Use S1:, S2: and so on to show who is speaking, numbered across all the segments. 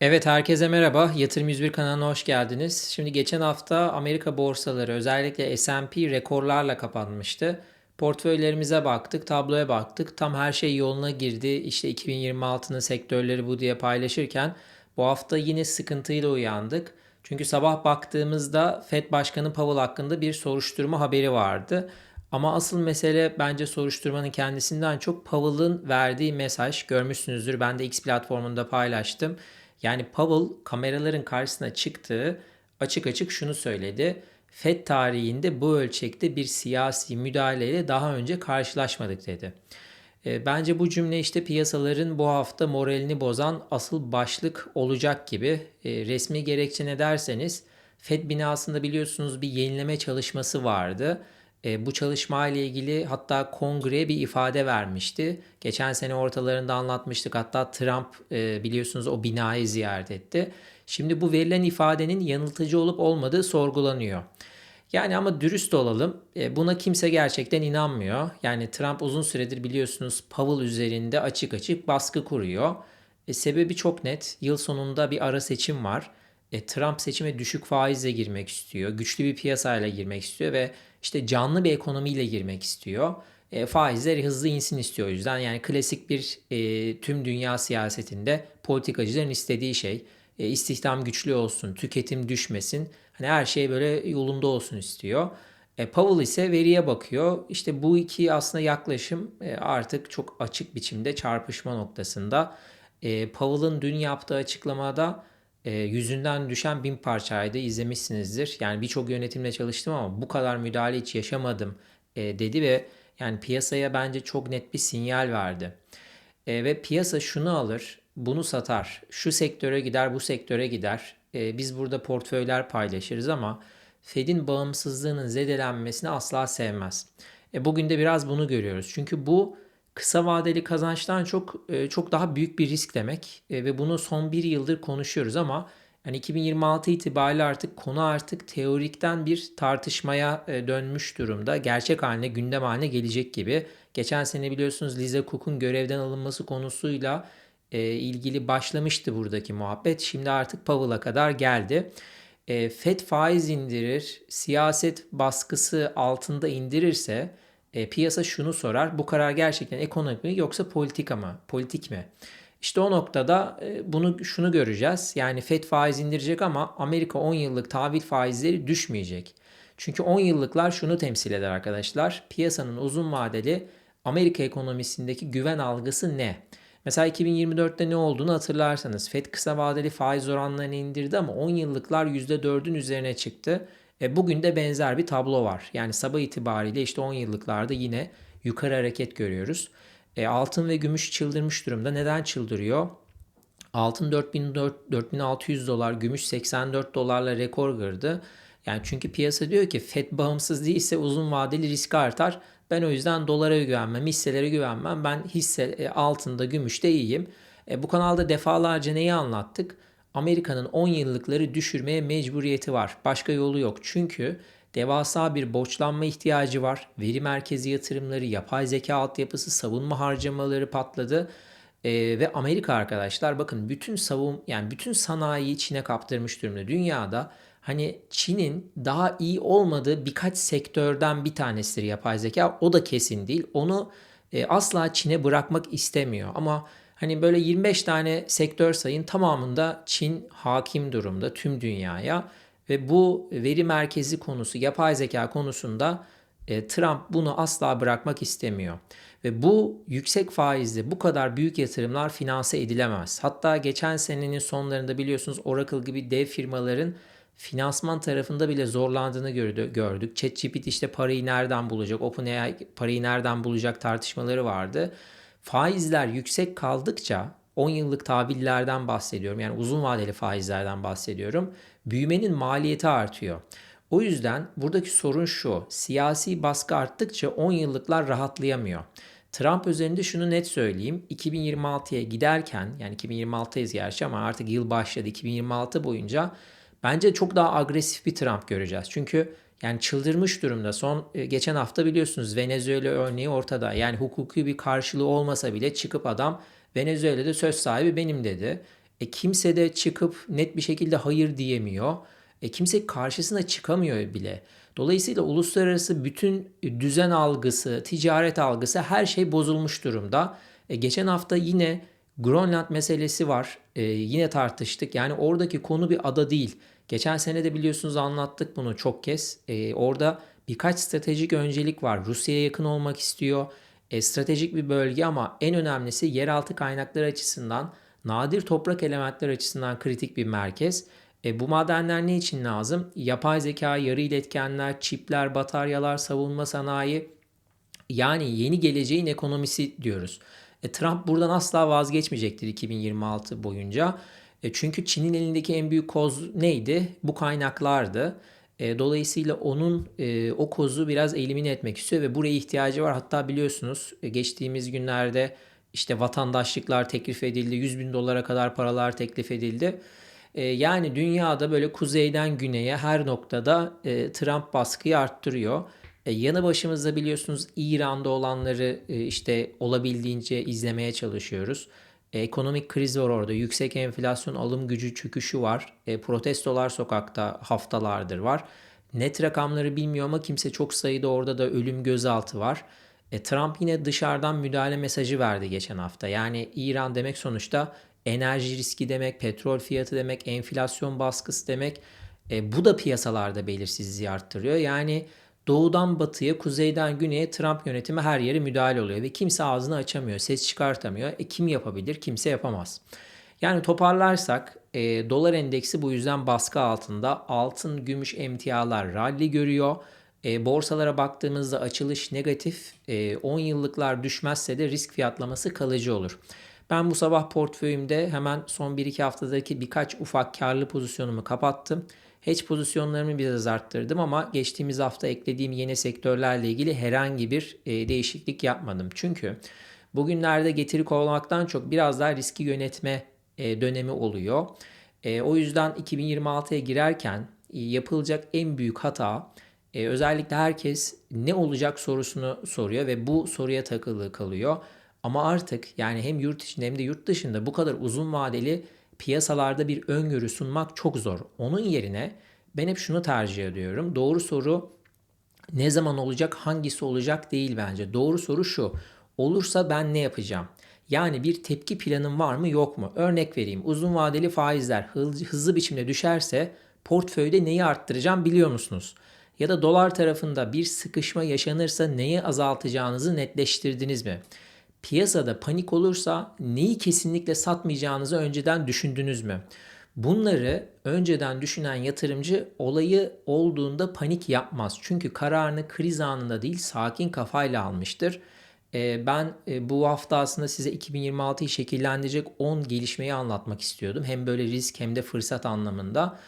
S1: Evet, herkese merhaba. Yatırım 101 kanalına hoş geldiniz. Şimdi geçen hafta Amerika borsaları özellikle S&P rekorlarla kapanmıştı. Portföylerimize baktık, tabloya baktık. Tam her şey yoluna girdi. İşte 2026'nın sektörleri bu diye paylaşırken bu hafta yine sıkıntıyla uyandık. Çünkü sabah baktığımızda Fed Başkanı Powell hakkında bir soruşturma haberi vardı. Ama asıl mesele bence soruşturmanın kendisinden çok Powell'ın verdiği mesaj. Görmüşsünüzdür. Ben de X platformunda paylaştım. Yani Powell kameraların karşısına çıktığı açık açık şunu söyledi. FED tarihinde bu ölçekte bir siyasi müdahaleyle daha önce karşılaşmadık dedi. E, bence bu cümle işte piyasaların bu hafta moralini bozan asıl başlık olacak gibi. E, resmi gerekçe ne derseniz FED binasında biliyorsunuz bir yenileme çalışması vardı. E, bu çalışma ile ilgili hatta kongreye bir ifade vermişti. Geçen sene ortalarında anlatmıştık. Hatta Trump e, biliyorsunuz o binayı ziyaret etti. Şimdi bu verilen ifadenin yanıltıcı olup olmadığı sorgulanıyor. Yani ama dürüst olalım. E, buna kimse gerçekten inanmıyor. Yani Trump uzun süredir biliyorsunuz Powell üzerinde açık açık baskı kuruyor. E, sebebi çok net. Yıl sonunda bir ara seçim var. E, Trump seçime düşük faizle girmek istiyor. Güçlü bir piyasayla girmek istiyor ve işte canlı bir ekonomiyle girmek istiyor. E, faizler hızlı insin istiyor o yüzden. Yani klasik bir e, tüm dünya siyasetinde politikacıların istediği şey. E, istihdam güçlü olsun, tüketim düşmesin. Hani her şey böyle yolunda olsun istiyor. E, Powell ise veriye bakıyor. İşte bu iki aslında yaklaşım e, artık çok açık biçimde çarpışma noktasında. E, Powell'ın dün yaptığı açıklamada e, yüzünden düşen bin parçaydı izlemişsinizdir. Yani birçok yönetimle çalıştım ama bu kadar müdahale hiç yaşamadım e, dedi ve yani piyasaya bence çok net bir sinyal verdi. E, ve piyasa şunu alır, bunu satar, şu sektöre gider, bu sektöre gider. E, biz burada portföyler paylaşırız ama Fed'in bağımsızlığının zedelenmesini asla sevmez. E, bugün de biraz bunu görüyoruz. Çünkü bu kısa vadeli kazançtan çok e, çok daha büyük bir risk demek e, ve bunu son bir yıldır konuşuyoruz ama yani 2026 itibariyle artık konu artık teorikten bir tartışmaya e, dönmüş durumda. Gerçek haline, gündem haline gelecek gibi. Geçen sene biliyorsunuz Lize Cook'un görevden alınması konusuyla ilgili başlamıştı buradaki muhabbet. Şimdi artık Powell'a kadar geldi. FED faiz indirir, siyaset baskısı altında indirirse e, piyasa şunu sorar. Bu karar gerçekten ekonomik mi yoksa politika mı? Politik mi? İşte o noktada e, bunu şunu göreceğiz. Yani FED faiz indirecek ama Amerika 10 yıllık tahvil faizleri düşmeyecek. Çünkü 10 yıllıklar şunu temsil eder arkadaşlar. Piyasanın uzun vadeli Amerika ekonomisindeki güven algısı ne? Mesela 2024'te ne olduğunu hatırlarsanız FED kısa vadeli faiz oranlarını indirdi ama 10 yıllıklar %4'ün üzerine çıktı. E, bugün de benzer bir tablo var. Yani sabah itibariyle işte 10 yıllıklarda yine yukarı hareket görüyoruz. E, altın ve gümüş çıldırmış durumda. Neden çıldırıyor? Altın 4600 dolar, gümüş 84 dolarla rekor kırdı. Yani çünkü piyasa diyor ki FED bağımsız değilse uzun vadeli risk artar. Ben o yüzden dolara güvenmem, hisselere güvenmem. Ben hisse e, altında, gümüşte iyiyim. E, bu kanalda defalarca neyi anlattık? Amerika'nın 10 yıllıkları düşürmeye mecburiyeti var. Başka yolu yok. Çünkü devasa bir borçlanma ihtiyacı var. Veri merkezi yatırımları, yapay zeka altyapısı, savunma harcamaları patladı. Ee, ve Amerika arkadaşlar bakın bütün savun yani bütün sanayiyi Çin'e kaptırmış durumda. Dünyada hani Çin'in daha iyi olmadığı birkaç sektörden bir tanesidir yapay zeka. O da kesin değil. Onu e, asla Çin'e bırakmak istemiyor. Ama Hani böyle 25 tane sektör sayın tamamında Çin hakim durumda tüm dünyaya ve bu veri merkezi konusu, yapay zeka konusunda e, Trump bunu asla bırakmak istemiyor. Ve bu yüksek faizli bu kadar büyük yatırımlar finanse edilemez. Hatta geçen senenin sonlarında biliyorsunuz Oracle gibi dev firmaların finansman tarafında bile zorlandığını gördük. ChatGPT işte parayı nereden bulacak, OpenAI parayı nereden bulacak tartışmaları vardı faizler yüksek kaldıkça 10 yıllık tahvillerden bahsediyorum. Yani uzun vadeli faizlerden bahsediyorum. Büyümenin maliyeti artıyor. O yüzden buradaki sorun şu. Siyasi baskı arttıkça 10 yıllıklar rahatlayamıyor. Trump üzerinde şunu net söyleyeyim. 2026'ya giderken yani 2026'dayız gerçi ama artık yıl başladı. 2026 boyunca bence çok daha agresif bir Trump göreceğiz. Çünkü yani çıldırmış durumda. Son e, geçen hafta biliyorsunuz Venezuela örneği ortada. Yani hukuki bir karşılığı olmasa bile çıkıp adam Venezuela'da söz sahibi benim dedi. E, kimse de çıkıp net bir şekilde hayır diyemiyor. E, kimse karşısına çıkamıyor bile. Dolayısıyla uluslararası bütün düzen algısı, ticaret algısı her şey bozulmuş durumda. E, geçen hafta yine Grönland meselesi var. E, yine tartıştık. Yani oradaki konu bir ada değil. Geçen sene de biliyorsunuz anlattık bunu çok kez. E, orada birkaç stratejik öncelik var. Rusya'ya yakın olmak istiyor. E, stratejik bir bölge ama en önemlisi yeraltı kaynakları açısından, nadir toprak elementler açısından kritik bir merkez. E, bu madenler ne için lazım? Yapay zeka, yarı iletkenler, çipler, bataryalar, savunma sanayi. Yani yeni geleceğin ekonomisi diyoruz. E, Trump buradan asla vazgeçmeyecektir 2026 boyunca. E, çünkü Çin'in elindeki en büyük koz neydi? Bu kaynaklardı. E, dolayısıyla onun e, o kozu biraz elimine etmek istiyor ve buraya ihtiyacı var. Hatta biliyorsunuz e, geçtiğimiz günlerde işte vatandaşlıklar teklif edildi. 100 bin dolara kadar paralar teklif edildi. E, yani dünyada böyle kuzeyden güneye her noktada e, Trump baskıyı arttırıyor. E, yanı başımızda biliyorsunuz İran'da olanları e, işte olabildiğince izlemeye çalışıyoruz. E, ekonomik kriz var orada. Yüksek enflasyon, alım gücü çöküşü var. Protestolar sokakta haftalardır var. Net rakamları bilmiyor ama kimse çok sayıda orada da ölüm gözaltı var. Trump yine dışarıdan müdahale mesajı verdi geçen hafta. Yani İran demek sonuçta enerji riski demek, petrol fiyatı demek, enflasyon baskısı demek. Bu da piyasalarda belirsizliği arttırıyor. Yani doğudan batıya, kuzeyden güneye Trump yönetimi her yere müdahale oluyor ve kimse ağzını açamıyor, ses çıkartamıyor. E kim yapabilir? Kimse yapamaz. Yani toparlarsak e, dolar endeksi bu yüzden baskı altında. Altın, gümüş emtialar rally görüyor. E, borsalara baktığımızda açılış negatif. E, 10 yıllıklar düşmezse de risk fiyatlaması kalıcı olur. Ben bu sabah portföyümde hemen son 1-2 haftadaki birkaç ufak karlı pozisyonumu kapattım. Hedge pozisyonlarımı biraz arttırdım ama geçtiğimiz hafta eklediğim yeni sektörlerle ilgili herhangi bir e, değişiklik yapmadım. Çünkü bugünlerde getiri kovalamaktan çok biraz daha riski yönetme e, dönemi oluyor. E, o yüzden 2026'ya girerken e, yapılacak en büyük hata e, özellikle herkes ne olacak sorusunu soruyor ve bu soruya takılı kalıyor. Ama artık yani hem yurt içinde hem de yurt dışında bu kadar uzun vadeli piyasalarda bir öngörü sunmak çok zor. Onun yerine ben hep şunu tercih ediyorum. Doğru soru ne zaman olacak, hangisi olacak değil bence. Doğru soru şu. Olursa ben ne yapacağım? Yani bir tepki planım var mı yok mu? Örnek vereyim. Uzun vadeli faizler hızlı biçimde düşerse portföyde neyi arttıracağım biliyor musunuz? Ya da dolar tarafında bir sıkışma yaşanırsa neyi azaltacağınızı netleştirdiniz mi? Piyasada panik olursa neyi kesinlikle satmayacağınızı önceden düşündünüz mü? Bunları önceden düşünen yatırımcı olayı olduğunda panik yapmaz. Çünkü kararını kriz anında değil sakin kafayla almıştır. Ee, ben e, bu hafta aslında size 2026'yı şekillendirecek 10 gelişmeyi anlatmak istiyordum. Hem böyle risk hem de fırsat anlamında.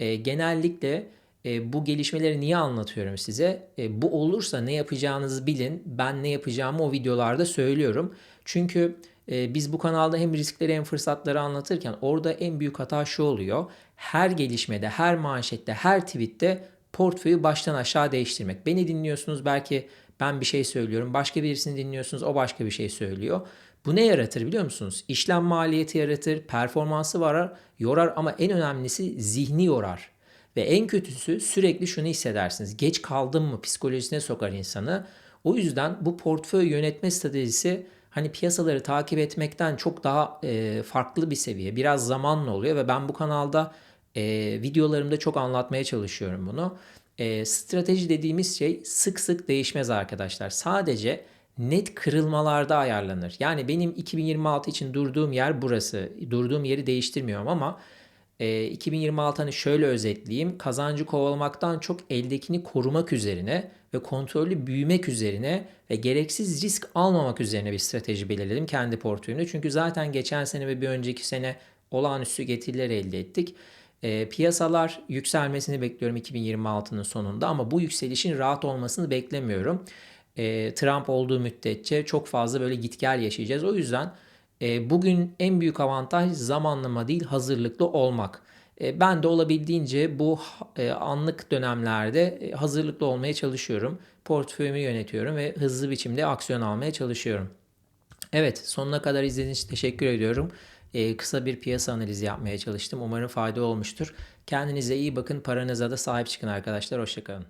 S1: Ee, genellikle e, bu gelişmeleri niye anlatıyorum size? E, bu olursa ne yapacağınızı bilin. Ben ne yapacağımı o videolarda söylüyorum. Çünkü e, biz bu kanalda hem riskleri hem fırsatları anlatırken orada en büyük hata şu oluyor. Her gelişmede, her manşette, her tweette portföyü baştan aşağı değiştirmek. Beni dinliyorsunuz belki ben bir şey söylüyorum. Başka birisini dinliyorsunuz o başka bir şey söylüyor. Bu ne yaratır biliyor musunuz? İşlem maliyeti yaratır, performansı varar, yorar ama en önemlisi zihni yorar. Ve en kötüsü sürekli şunu hissedersiniz. Geç kaldım mı psikolojisine sokar insanı. O yüzden bu portföy yönetme stratejisi hani piyasaları takip etmekten çok daha e, farklı bir seviye. Biraz zamanla oluyor ve ben bu kanalda e, videolarımda çok anlatmaya çalışıyorum bunu. E, strateji dediğimiz şey sık sık değişmez arkadaşlar. Sadece net kırılmalarda ayarlanır. Yani benim 2026 için durduğum yer burası. Durduğum yeri değiştirmiyorum ama e, ee, 2026 hani şöyle özetleyeyim. Kazancı kovalamaktan çok eldekini korumak üzerine ve kontrollü büyümek üzerine ve gereksiz risk almamak üzerine bir strateji belirledim kendi portföyümde. Çünkü zaten geçen sene ve bir önceki sene olağanüstü getiriler elde ettik. E, piyasalar yükselmesini bekliyorum 2026'nın sonunda ama bu yükselişin rahat olmasını beklemiyorum. E, Trump olduğu müddetçe çok fazla böyle git gel yaşayacağız. O yüzden e, bugün en büyük avantaj zamanlama değil hazırlıklı olmak. E, ben de olabildiğince bu e, anlık dönemlerde hazırlıklı olmaya çalışıyorum. Portföyümü yönetiyorum ve hızlı biçimde aksiyon almaya çalışıyorum. Evet sonuna kadar izlediğiniz için teşekkür ediyorum. kısa bir piyasa analizi yapmaya çalıştım. Umarım fayda olmuştur. Kendinize iyi bakın, paranıza da sahip çıkın arkadaşlar. Hoşçakalın.